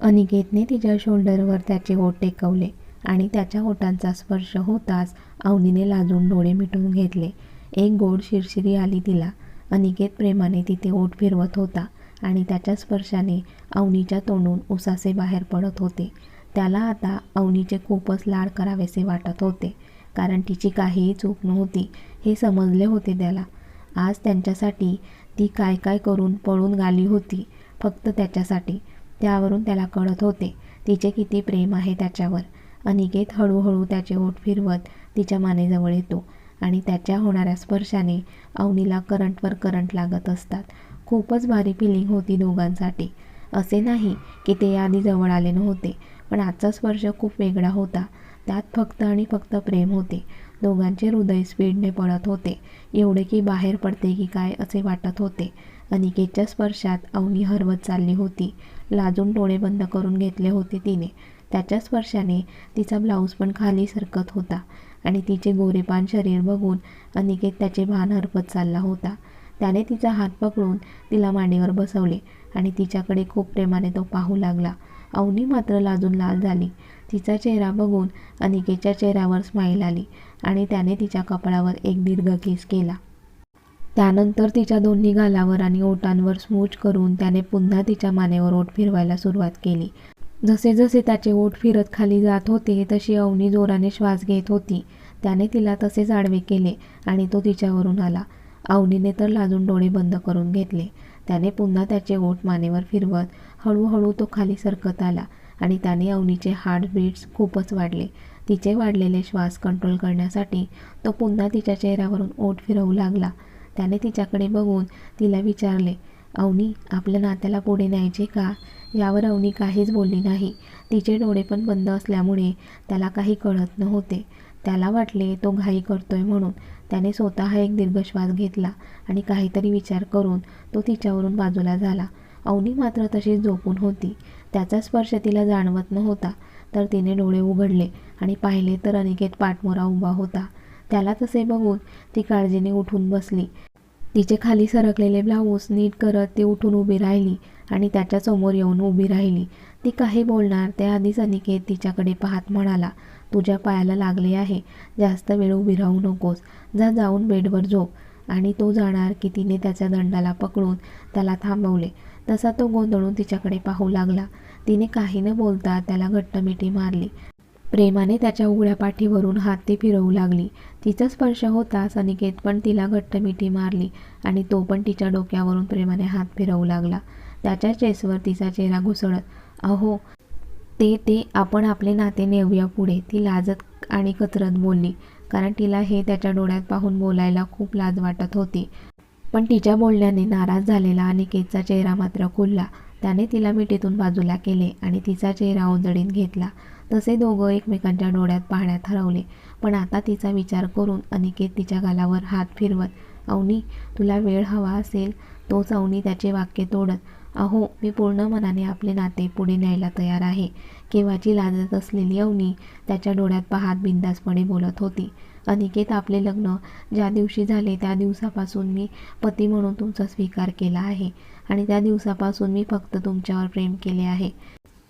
अनिकेतने तिच्या शोल्डरवर त्याचे ओठ टेकवले आणि त्याच्या ओठांचा स्पर्श होताच अवनीने लाजून डोळे मिटून घेतले. एक गोड शिरशिरी आली तिला. अनिकेत प्रेमाने तिथे ओठ फिरवत होता आणि त्याच्या स्पर्शाने अवनीच्या तोंडून उसासे बाहेर पडत होते. त्याला आता अवनीचे खूपच लाड करावेसे वाटत होते कारण तिची काहीही चूक नव्हती हे समजले होते त्याला. आज त्यांच्यासाठी ती काय काय करून पळून गाली होती फक्त त्याच्यासाठी. त्यावरून त्याला कळत होते तिचे किती प्रेम आहे त्याच्यावर. अनिकेत हळूहळू त्याचे ओठ फिरवत तिच्या मानेजवळ येतो आणि त्याच्या होणाऱ्या स्पर्शाने अवनीला करंटवर करंट लागत असतात. खूपच भारी फिलिंग होती दोघांसाठी. असे नाही की ते आधी जवळ आले नव्हते पण आजचा स्पर्श खूप वेगळा होता. त्यात फक्त आणि फक्त प्रेम होते. दोघांचे हृदय स्पीडने पळत होते. एवढे की बाहेर पडते की काय असे वाटत होते. अनिकेतच्या स्पर्शात अवनी हरवत चालली होती. लाजून डोळे बंद करून घेतले होते तिने. त्याच्या स्पर्शाने तिचा ब्लाऊज पण खाली सरकत होता आणि तिचे गोरेपान शरीर बघून अनिकेत त्याचे भान हरपत चालला होता. त्याने तिचा हात पकडून तिला मांडीवर बसवले आणि तिच्याकडे खूप प्रेमाने तो पाहू लागला. अवनी मात्र लाजून लाल झाली. तिचा चेहरा बघून अनिकेतच्या चेहऱ्यावर स्माईल आली आणि त्याने तिच्या कपाळावर एक दीर्घ केस केला. त्यानंतर तिच्या दोन्ही गालावर आणि ओठांवर स्मूच करून त्याने पुन्हा तिच्या मानेवर ओठ फिरवायला सुरुवात केली. जसे जसे त्याचे ओठ फिरत खाली जात होते तशी अवनी जोराने श्वास घेत होती. त्याने तिला तसेच आडवे केले आणि तो तिच्यावरून आला. अवनीने तर लाजून डोळे बंद करून घेतले. त्याने पुन्हा त्याचे ओठ मानेवर फिरवत हळूहळू तो खाली सरकत आला आणि त्याने अवनीचे हार्टबीट्स खूपच वाढले. तिचे वाढलेले श्वास कंट्रोल करण्यासाठी तो पुन्हा तिच्या चेहऱ्यावरून ओठ फिरवू लागला. त्याने तिच्याकडे बघून तिला विचारले अवनी आपल्या नात्याला पुढे न्यायचे का? यावर अवनी काहीच बोलली नाही. तिचे डोळे पण बंद असल्यामुळे त्याला काही कळत नव्हते. त्याला वाटले तो घाई करतोय म्हणून. त्याने स्वतः एक दीर्घ श्वास घेतला आणि काहीतरी विचार करून तो तिच्यावरून बाजूला झाला. अवनी मात्र तशीच झोपून होती. त्याचा स्पर्श तिला जाणवत नव्हता. तर तिने डोळे उघडले आणि पाहिले तर अनिकेत पाठमोरा उभा होता. त्याला तसे बघून ती काळजीने उठून बसली. तिचे खाली सरकलेले ब्लाऊज नीट करत ती उठून उभी राहिली आणि त्याच्यासमोर येऊन उभी राहिली. ती काही बोलणार त्याआधीच अनिकेत तिच्याकडे पाहत म्हणाला तुझ्या पायाला लागले आहे. जास्त वेळ उभी राहू नकोस. जा जाऊन बेडवर झोप. आणि तो जाणार की तिने त्याच्या दंडाला पकडून त्याला थांबवले. तसा तो गोंधळून तिच्याकडे पाहू लागला. तिने काही न बोलता त्याला घट्ट मिठी मारली. प्रेमाने त्याच्या उघड्या पाठीवरून हात ती फिरवू लागली. तिचा स्पर्श होताच अनिकेत पण तिला घट्ट मिठी मारली आणि तो पण तिच्या डोक्यावरून प्रेमाने हात फिरवू लागला. त्याच्या चेसवर तिचा चेहरा घुसळत अहो ते ते आपण आपले नाते नेऊया पुढे. ती लाजत आणि कचरत बोलली कारण तिला हे त्याच्या डोळ्यात पाहून बोलायला खूप लाज वाटत होती. पण तिच्या बोलण्याने नाराज झालेला अनिकेतचा चेहरा मात्र खुलला. त्याने तिला मिठीतून बाजूला केले आणि तिचा चेहरा ओंजळीत घेतला. तसे दोघं एकमेकांच्या डोळ्यात पाहण्यात हरवले पण आता तिचा विचार करून अनिकेत तिच्या गालावर हात फिरवत अवनी तुला वेळ हवा असेल तोच अवनी त्याचे वाक्य तोडत अहो मी पूर्ण मनाने आपले नाते पुढे न्यायला तयार आहे. केव्हाची लाजत असलेली अवनी त्याच्या डोळ्यात पाहात बिंदासपणे बोलत होती. अनिकेत आपले लग्न ज्या दिवशी झाले त्या दिवसापासून मी पती म्हणून तुमचा स्वीकार केला आहे आणि त्या दिवसापासून मी फक्त तुमच्यावर प्रेम केले आहे.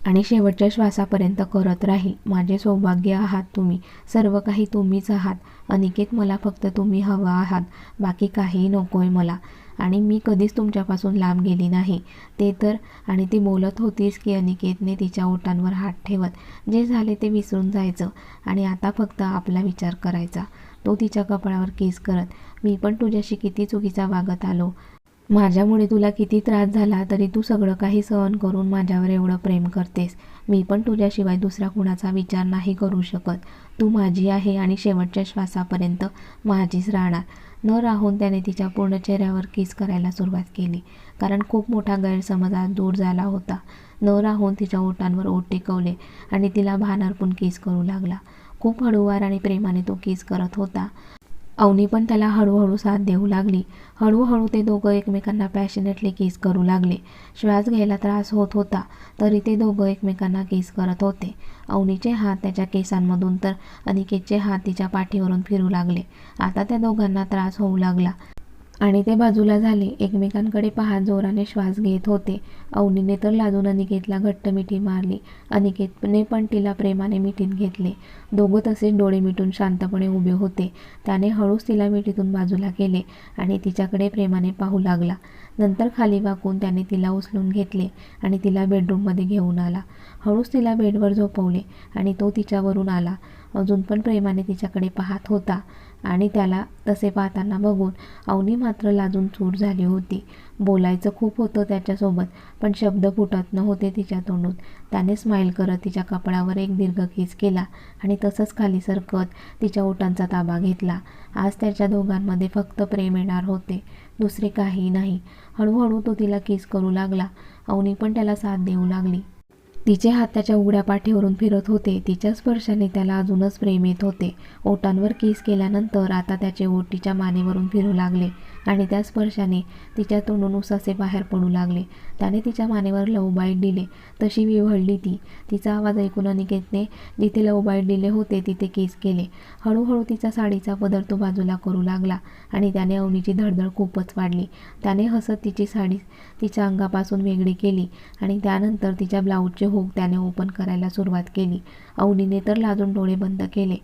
आणि शेवटच्या श्वासापर्यंत करत राहील माझे सौभाग्य आहात तुम्ही. सर्व काही तुम्हीच आहात. अनिकेत मला फक्त तुम्ही हवा आहात. बाकी काहीही नकोय मला. आणि मी कधीच तुमच्यापासून लांब गेली नाही. ते तर आणि ती बोलत होतीस की अनिकेतने तिच्या ओटांवर हात ठेवत. जे झाले ते विसरून जायचं. आणि आता फक्त आपला विचार करायचा. तो तिच्या कपाळावर केस करत मी पण तुझ्याशी किती चुकीचा वागत आलो. माझ्यामुळे तुला किती त्रास झाला तरी तू सगळं काही सहन करून माझ्यावर एवढं प्रेम करतेस. मी पण तुझ्याशिवाय दुसऱ्या कुणाचा विचार नाही करू शकत. तू माझी आहे आणि शेवटच्या श्वासापर्यंत माझीच राहणार. न राहून त्याने तिच्या पूर्ण चेहऱ्यावर किस करायला सुरुवात केली कारण खूप मोठा गैरसमज आज दूर झाला होता. न राहून तिच्या ओठांवर ओठ टेकवले आणि तिला भान अर्पून किस करू लागला. खूप हळूवार आणि प्रेमाने तो किस करत होता. अवनी पण त्याला हळूहळू साथ देऊ लागली. हळूहळू ते दोघं एकमेकांना पॅशनेटली किस करू लागले. श्वास घ्यायला त्रास होत होता तरी ते दोघं एकमेकांना किस करत होते. अवनीचे हात त्याच्या केसांमधून तर अनिकेतचे हात तिच्या पाठीवरून फिरू लागले. आता त्या दोघांना त्रास होऊ लागला. आणि ते बाजूला झाले. एकमेकांकडे पाहत जोराने श्वास घेत होते. अवनीने तर लाजून अनिकेतला घट्ट मिठी मारली. अनिकेतने पण तिला प्रेमाने मिठीत घेतले. दोघं तसेच डोळे मिटून शांतपणे उभे होते. त्याने हळूच तिला मिठीतून बाजूला केले आणि तिच्याकडे प्रेमाने पाहू लागला. नंतर खाली वाकून त्याने तिला उचलून घेतले आणि तिला बेडरूममध्ये घेऊन आला. हळूच तिला बेडवर झोपवले आणि तो तिच्यावरून आला. अजून पण प्रेमाने तिच्याकडे पाहत होता आणि त्याला तसे पाहताना बघून अवनी मात्र लाजून चूर झाली होती. बोलायचं खूप होतं त्याच्यासोबत पण शब्द फुटत नव्हते तिच्या तोंडून. त्याने स्माईल करत तिच्या कपड्यावर एक दीर्घ किस केला आणि तसंच खाली सरकत तिच्या ओटांचा ताबा घेतला. आज त्याच्या दोघांमध्ये फक्त प्रेम येणार होते. दुसरे काही नाही. हळूहळू तो तिला किस करू लागला. अवनी पण त्याला साथ देऊ लागली. तिचे हात त्याच्या उघड्या पाठीवरून फिरत होते. तिच्या स्पर्शाने त्याला अजूनच प्रेम येत होते. ओटांवर किस केल्यानंतर आता त्याचे ओटीच्या मानेवरून फिरू लागले. आणि त्या स्पर्शाने तिच्या तोंडून उसासे बाहेर पडू लागले. त्याने तिच्या मानेवर लव बाईट दिले. तशी विव्हळली ती. तिचा आवाज ऐकून अनिकेतने जिथे लवबाईट दिले होते तिथे केस केले. हळूहळू तिचा साडीचा पदर तो बाजूला करू लागला आणि त्याने अवनीची धडधड खूपच वाढली. त्याने हसत तिची साडी तिच्या अंगापासून वेगळी केली आणि त्यानंतर तिच्या ब्लाऊजचे हुक त्याने ओपन करायला सुरुवात केली. अवनीने तर लाजून डोळे बंद केले.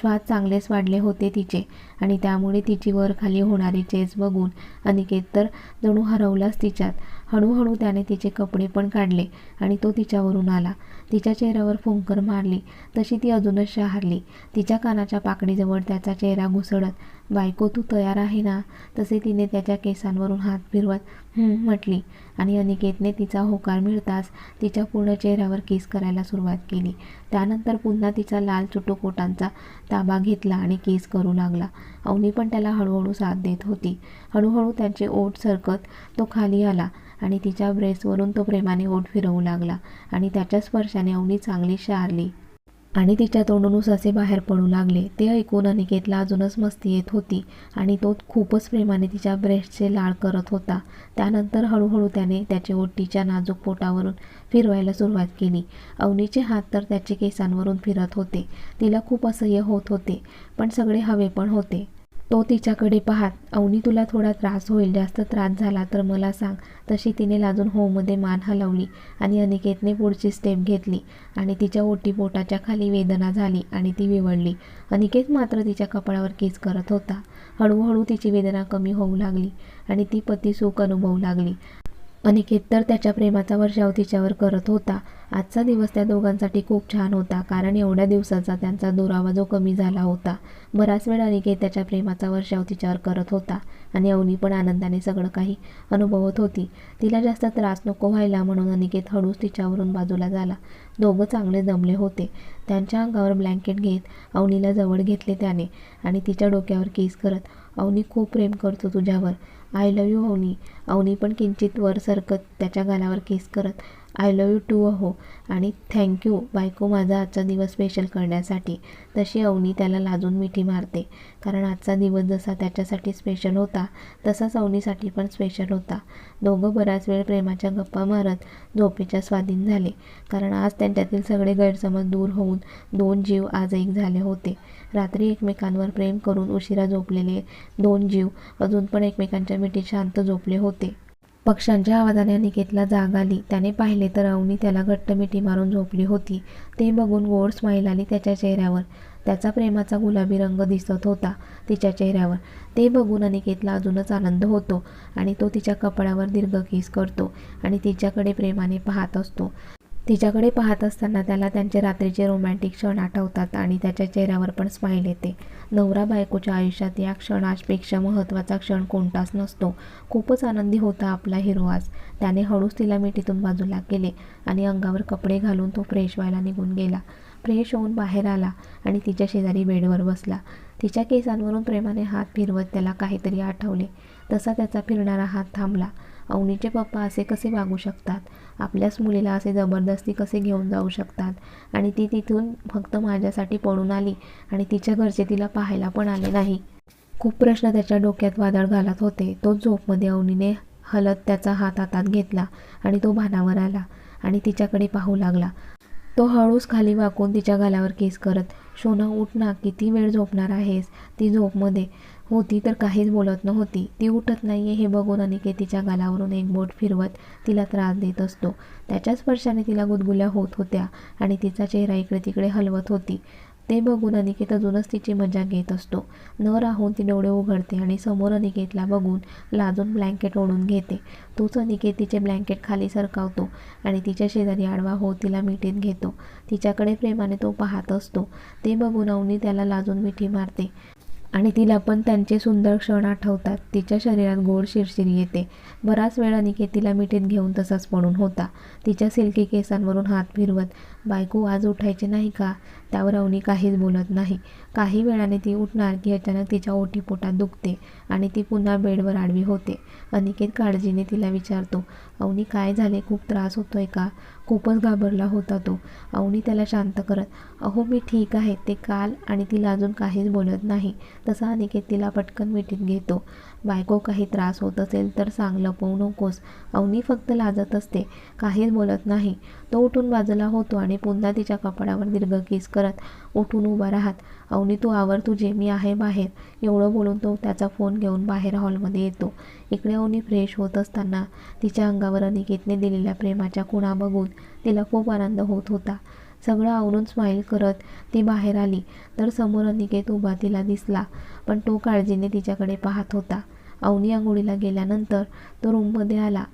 श्वास चांगलेच वाढले होते तिचे. आणि त्यामुळे तिची वर खाली होणारी चेस बघून अनिकेत तर जणू हरवलाच तिच्यात. हळूहळू त्याने तिचे कपडे पण काढले आणि तो तिच्यावरून आला. तिच्या चेहऱ्यावर फुंकर मारली. तशी ती अजूनच शहारली. तिच्या कानाच्या पाकडीजवळ त्याचा चेहरा घुसळत बायको तू तयार आहे ना? तसे तिने त्याच्या केसांवरून हात फिरवत म्हटली. आणि अनिकेतने तिचा होकार मिळताच तिच्या पूर्ण चेहऱ्यावर केस करायला सुरुवात केली. त्यानंतर पुन्हा तिचा लाल चुटुकोटांचा ताबा घेतला आणि केस करू लागला. अवनी पण त्याला हळूहळू साथ देत होती. हळूहळू त्याचे ओठ सरकत तो खाली आला आणि तिच्या ब्रेसवरून तो प्रेमाने ओठ फिरवू लागला आणि त्याच्या स्पर्शाने अवनी चांगली शारली. आणि तिच्या तोंडून उसासे बाहेर पडू लागले. ते ऐकून अनिकेतला अजूनच मस्ती येत होती आणि तो खूपच प्रेमाने तिच्या ब्रेस्टचे लाळ करत होता. त्यानंतर हळूहळू त्याने त्याचे ओटीच्या नाजूक पोटावरून फिरवायला सुरुवात केली. अवनीचे हात तर त्याचे केसांवरून फिरत होते. तिला खूप असह्य होत होते पण सगळे हवे पण होते. तो तिच्याकडे पाहत अवनी तुला थोडा त्रास होईल. जास्त त्रास झाला तर मला सांग. तशी तिने लाजून होमध्ये मान हलवली आणि अनिकेतने पुढची स्टेप घेतली आणि तिच्या ओटी पोटाच्या खाली वेदना झाली आणि ती विवळली. अनिकेत मात्र तिच्या कपाळावर किस करत होता. हळूहळू तिची वेदना कमी होऊ लागली आणि ती पती सुख अनुभवू लागली. अनिकेत तर त्याच्या प्रेमाचा वर्षाव तिच्यावर करत होता. आजचा दिवस त्या दोघांसाठी खूप छान होता कारण एवढ्या दिवसाचा त्यांचा दुरावा जो कमी झाला होता. बराच वेळ अनिकेत त्याच्या प्रेमाचा वर्षाव तिच्यावर करत होता आणि अवनी पण आनंदाने सगळं काही अनुभवत होती. तिला जास्त त्रास नको व्हायला म्हणून अनिकेत हळूच तिच्यावरून बाजूला झाला. दोघं चांगले जमले होते. त्यांच्या अंगावर ब्लँकेट घेत अवनीला जवळ घेतले त्याने आणि तिच्या डोक्यावर केस करत अवनी खूप प्रेम करतो तुझ्यावर. I love you Avani. Avani पण किंचित वर सरकत त्याच्या गालावर केस करत आय लव यू टू अहो. आणि थँक्यू बायको माझा आजचा दिवस स्पेशल करण्यासाठी. तशी अवनी त्याला लाजून मिठी मारते. कारण आजचा दिवस जसा त्याच्यासाठी स्पेशल होता तसाच अवनीसाठी पण स्पेशल होता. दोघं बराच वेळ प्रेमाच्या गप्पा मारत झोपेच्या स्वाधीन झाले. कारण आज त्यांच्यातील सगळे गैरसमज दूर होऊन दोन जीव आज एक झाले होते. रात्री एकमेकांवर प्रेम करून उशिरा झोपलेले दोन जीव अजून पण एकमेकांच्या मिठी शांत झोपले होते. पक्ष्यांच्या आवाजाने अनिकेतला जाग आली. त्याने पाहिले तर अवनी त्याला घट्ट मिठी मारून झोपली होती. ते बघून गोड स्माईल आली त्याच्या चेहऱ्यावर. त्याचा प्रेमाचा गुलाबी रंग दिसत होता तिच्या चेहऱ्यावर. ते बघून अनिकेतला अजूनच आनंद होतो आणि तो तिच्या कपड्यावर दीर्घ केस करतो आणि तिच्याकडे प्रेमाने पाहत असतो. तिच्याकडे पाहत असताना त्याला त्यांचे रात्रीचे रोमॅन्टिक क्षण आठवतात आणि त्याच्या चेहऱ्यावर पण स्माईल येते. नवरा बायकोच्या आयुष्यात या क्षणापेक्षा महत्त्वाचा क्षण कोणताच नसतो. खूपच आनंदी होता आपला हिरो आज. त्याने हळूच तिला मिठीतून बाजूला केले आणि अंगावर कपडे घालून तो फ्रेश व्हायला निघून गेला. फ्रेश होऊन बाहेर आला आणि तिच्या शेजारी बेडवर बसला. तिच्या केसांवरून प्रेमाने हात फिरवत त्याला काहीतरी आठवले. तसा त्याचा फिरणारा हात थांबला. अवनीचे पप्पा असे कसे वागू शकतात? आपल्याच मुलीला असे जबरदस्ती कसे घेऊन जाऊ शकतात? आणि ती तिथून फक्त माझ्यासाठी पळून आली आणि तिच्या घरचे तिला पाहायला पण आले नाही. खूप प्रश्न त्याच्या डोक्यात वादळ घालत होते. तोच झोपमध्ये अवनीने हलत त्याचा हात हातात घेतला आणि तो भानावर आला आणि तिच्याकडे पाहू लागला. तो हळूच खाली वाकून तिच्या गालावर केस करत शोना उठ ना किती वेळ झोपणार आहेस? ती झोपमध्ये होती तर काहीच बोलत नव्हती. ती उठत नाहीये हे बघून अनिकेत तिच्या गालावरून एक बोट फिरवत तिला त्रास देत असतो. त्याच्या स्पर्शाने तिला गुदगुल्या होत होत्या आणि तिचा चेहरा इकडे तिकडे हलवत होती. ते बघून अनिकेत अजूनच तिची मजा घेत असतो. न राहून ती डोळे उघडते आणि समोर अनिकेतला बघून लाजून ब्लँकेट ओढून घेते. तोच अनिकेत तिचे ब्लँकेट खाली सरकावतो आणि तिच्या शेजारी आडवा हो तिला मिठीत घेतो. तिच्याकडे प्रेमाने तो पाहत असतो. ते बघून अवनी त्याला लाजून मिठी मारते. आणि तिला पण त्यांचे सुंदर क्षण आठवतात. तिच्या शरीरात गोड शिरशिरी येते. बराच वेळ अनिकेत तिला मिठीत घेऊन तसाच पडून होता. तिच्या सिल्की केसांवरून हात फिरवत बायको आज उठायचे नाही का? त्यावर अवनी काहीच बोलत नाही. काही वेळाने ती उठणार की अचानक तिच्या ओटीपोटात दुखते आणि ती पुन्हा बेडवर आडवी होते. अनिकेत काळजीने तिला विचारतो अवनी काय झाले? खूप त्रास होतोय का? खूपच घाबरला होता तो. अवनी त्याला शांत करत अहो मी ठीक आहे. ते काल आणि तिला अजून काहीच बोलत नाही. तसा अनिकेत तिला पटकन मिठीत घेतो. बायको काही त्रास होत असेल तर सांग लपवू नकोस. अवनी फक्त लाजत असते. काहीच बोलत नाही. तो उठून बाजूला होतो आणि पुन्हा तिच्या कपाडावर दीर्घ किस करत उठून उभा राहत. अवनी तू आवर तुझे मी आहे बाहेर. एवढं बोलून तो त्याचा फोन घेऊन बाहेर हॉलमध्ये येतो. इकडे अवनी फ्रेश होत असताना तिच्या अंगावर अनिकेतने दिलेल्या प्रेमाच्या खुणा बघून तिला खूप आनंद होत होता. सगळं आवरून स्माईल करत ती बाहेर आली. तर समोर अनिकेत उभा तिला दिसला. पण तो काळजीने तिच्याकडे पाहत होता. अवनी आंघोळीला गेल्यानंतर तो रूममध्ये आला.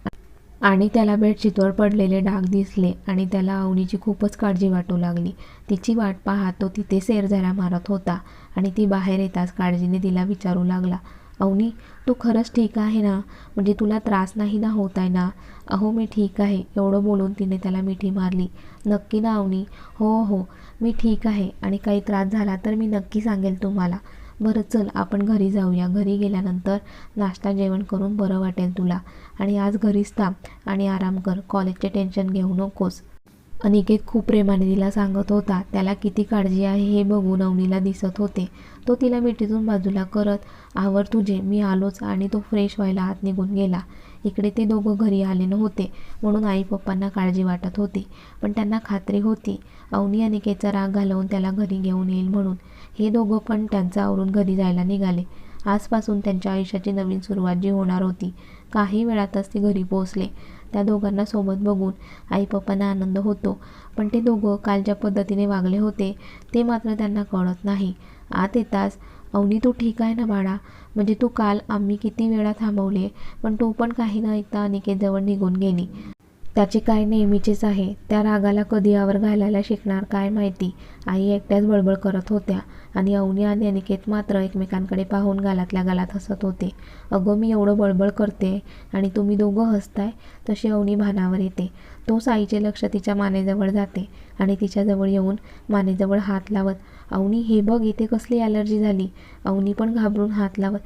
आणि त्याला बेडशीटवर पडलेले डाग दिसले आणि त्याला अवनीची खूपच काळजी वाटू लागली. तिची वाट पाहत तो तिथे शेरझाऱ्या मारत होता आणि ती बाहेर येताच काळजीने तिला विचारू लागला. अवनी तू खरंच ठीक आहे ना? म्हणजे तुला त्रास नाही ना होत आहे ना? अहो मी ठीक आहे. एवढं बोलून तिने त्याला मिठी मारली. नक्की ना अवनी हो हो मी ठीक आहे आणि काही त्रास झाला तर मी नक्की सांगेल तुम्हाला. बरं चल आपण घरी जाऊया. घरी गेल्यानंतर नाश्ता जेवण करून बरं वाटेल तुला. आणि आज घरीच थांब आणि आराम कर. कॉलेजचे टेन्शन घेऊ नकोस. अनिकेत खूप प्रेमाने तिला सांगत होता त्याला किती काळजी आहे हे बघून अवनीला दिसत होते. तो तिला मिठीतून बाजूला करत आवर तुझे मी आलोच. आणि तो फ्रेश व्हायला आत निघून गेला. इकडे ते दोघं घरी आले नव्हते म्हणून आई पप्पांना काळजी वाटत होती. पण त्यांना खात्री होती अवनी अनिकेचा राग घालवून त्याला घरी घेऊन येईल म्हणून. हे दोघं पण त्यांचं आवरून घरी जायला निघाले. आजपासून त्यांच्या आयुष्याची नवीन सुरुवात जी होणार होती काही वेळातच ते घरी पोहोचले. त्या दोघांना सोबत बघून आई पप्पांना आनंद होतो पण ते दोघं काल ज्या पद्धतीने वागले होते ते मात्र त्यांना कळत नाही. आत येताच अवनी तू ठीक आहे ना बाळा? म्हणजे तू काल आम्ही किती वेळा थांबवले पण तू पण काही न ऐकता अनिकेतजवळ निघून गेली. त्याचे काय नेहमीचेच आहे. त्या रागाला कधी आवर घालायला शिकणार काय माहिती? आई एकट्याच बळबळ करत होत्या आणि अवनी आणि अनिकेत मात्र एकमेकांकडे पाहून गालातल्या गालात हसत होते. अगं मी एवढं बळबळ करते आणि तुम्ही दोघं हसताय तशी अवनी भानावर येते. तोच आईचे लक्ष तिच्या मानेजवळ जाते आणि तिच्याजवळ येऊन मानेजवळ हात लावत अवनी हे बघ इथे कसली ॲलर्जी झाली. अवनी पण घाबरून हात लावत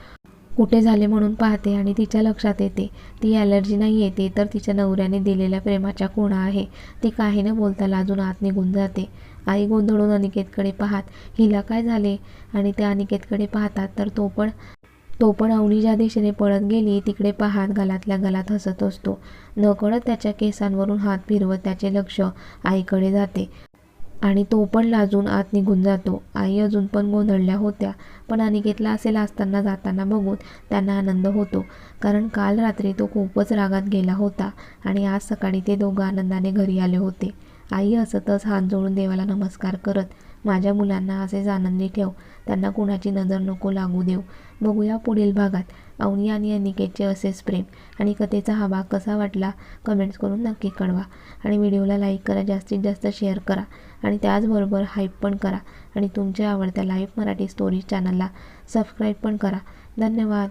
कुठे झाले म्हणून पाहते आणि तिच्या लक्षात येते. ती ॲलर्जी नाही येते तर तिच्या नवऱ्याने दिलेल्या प्रेमाच्या कोणा आहे. ती काही न बोलता लाजून आत निघून जाते. आई गोंधळून अनिकेतकडे पाहत हिला काय झाले? आणि त्या अनिकेतकडे पाहतात तर तो पण तो पण अवनी ज्या दिशेने पळत गेली तिकडे पाहत गलातल्या गलात हसत असतो. नकळत त्याच्या केसांवरून हात फिरवत त्याचे लक्ष आईकडे जाते. आणि तो पण लाजून आत निघून जातो. आई अजून पण गोंधळल्या होत्या पण अनिकेतला असे लाजताना जाताना बघून त्यांना आनंद होतो. कारण काल रात्री तो खूपच रागात गेला होता आणि आज सकाळी ते दोघं आनंदाने घरी आले होते. आई हसतच हात जोडून देवाला नमस्कार करत माझ्या मुलांना असेच आनंदी ठेव. त्यांना कुणाची नजर नको लागू देऊ. बघूया पुढील भागात. अवनी आणि अनिकेतचे असेच प्रेम. आणि कथेचा हा भाग कसा वाटला कमेंट्स करून नक्की कळवा. आणि व्हिडिओला लाईक करा जास्तीत जास्त शेअर करा. आणि त्याचबरोबर हाईप पण करा. आणि तुमच्या आवडत्या लाईव्ह मराठी स्टोरीज चॅनलला सबस्क्राईब पण करा. धन्यवाद.